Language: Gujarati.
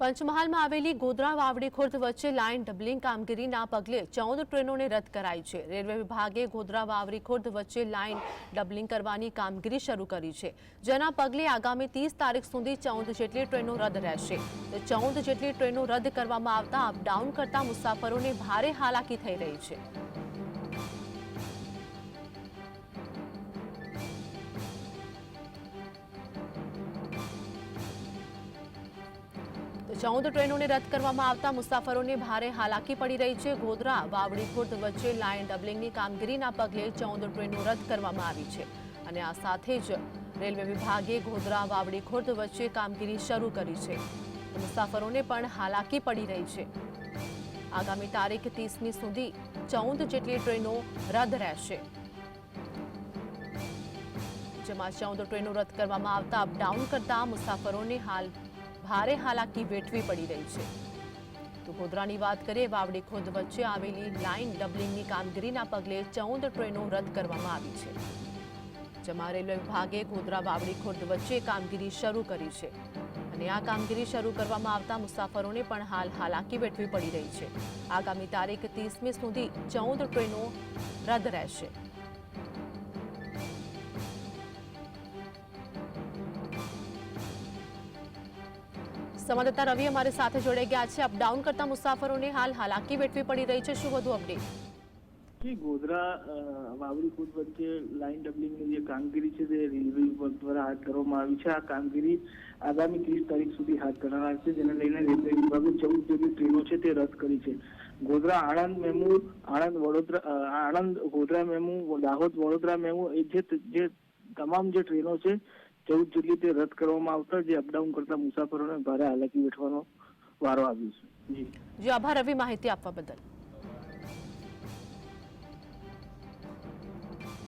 પંચમહાલમાં આવેલી ગોધરા વાવડી ખુર્દ વચ્ચે લાઇન ડબલિંગ કામગીરીના પગલે ચૌદ ટ્રેનોને રદ કરાઈ છે. રેલવે વિભાગે ગોધરા વાવડી ખુર્દ વચ્ચે લાઇન ડબલિંગ કરવાની કામગીરી શરૂ કરી છે. જેના પગલે આગામી ત્રીસ તારીખ સુધી ચૌદ જેટલી ટ્રેનો રદ રહેશે. ચૌદ જેટલી ટ્રેનો રદ કરવામાં આવતા અપડાઉન કરતા મુસાફરોને ભારે હાલાકી થઈ રહી છે. ચૌદ ટ્રેનોને રદ કરવામાં આવતા મુસાફરોને ભારે હાલાકી પડી રહી છે. ગોધરા, વાવડી, ખુર્દ વચ્ચે લાઇન ડબલિંગની કામગીરીના પગલે ચૌદ ટ્રેનો રદ કરવામાં આવી છે. અને આ સાથે જ રેલવે વિભાગે ગોધરા, વાવડી, ખુર્દ વચ્ચે કામગીરી શરૂ કરી છે. મુસાફરોને પણ હાલાકી પડી રહી છે. આગામી તારીખ ત્રીસમી સુધી ચૌદ જેટલી ટ્રેનો રદ રહેશે. જેમાં ચૌદ ટ્રેનો રદ કરવામાં આવતા અપડાઉન કરતા મુસાફરોને હાલ ભારે હાલાકી વેઠવી પડી રહી છે. તો ગોધરાની વાત કરીએ, વાવડી ખુંદ વચ્ચે આવેલી લાઇન ડબલિંગની કામગીરીના પગલે ચૌદ ટ્રેનો રદ કરવામાં આવી છે. જેમાં રેલવે વિભાગે ગોધરા વાવડી ખુર્દ વચ્ચે કામગીરી શરૂ કરી છે. અને આ કામગીરી શરૂ કરવામાં આવતા મુસાફરોને પણ હાલ હાલાકી વેઠવી પડી રહી છે. આગામી તારીખ ત્રીસમી સુધી ચૌદ ટ્રેનો રદ રહેશે. સંવાદદાતા રવિ અમારી સાથે જોડાઈ ગયા છે. અપડાઉન કરતા મુસાફરોને હાલ હાલાકી વેઠવી પડી રહી છે. શું વધુ અપડેટ? ગોધરા વાવડી વચ્ચે લાઇન ડબલિંગની જે કામગીરી છે તે રેલવે વિભાગ દ્વારા હાથ ધરવામાં આવી છે. આ કામગીરી આગામી ત્રીસ તારીખ સુધી હાથ ધરવાના છે. જેને લઈને રેલવે વિભાગે ચૌદ જેટલી ટ્રેનો છે તે રદ કરી છે. Godhra, Anand, MEMU, Anand, Vadodara Anand, Godhra, MEMU, Dahod, Vadodara, MEMU એ જે તમામ જે ટ્રેનો છે ચૌદ જેટલી તે રદ કરવામાં આવતા જે અપડાઉન કરતા મુસાફરોને ભારે હાલાકી વેઠવાનો વારો આવ્યો છે. જી. જી, આભાર. રવિ માહિતી આપવા બદલ.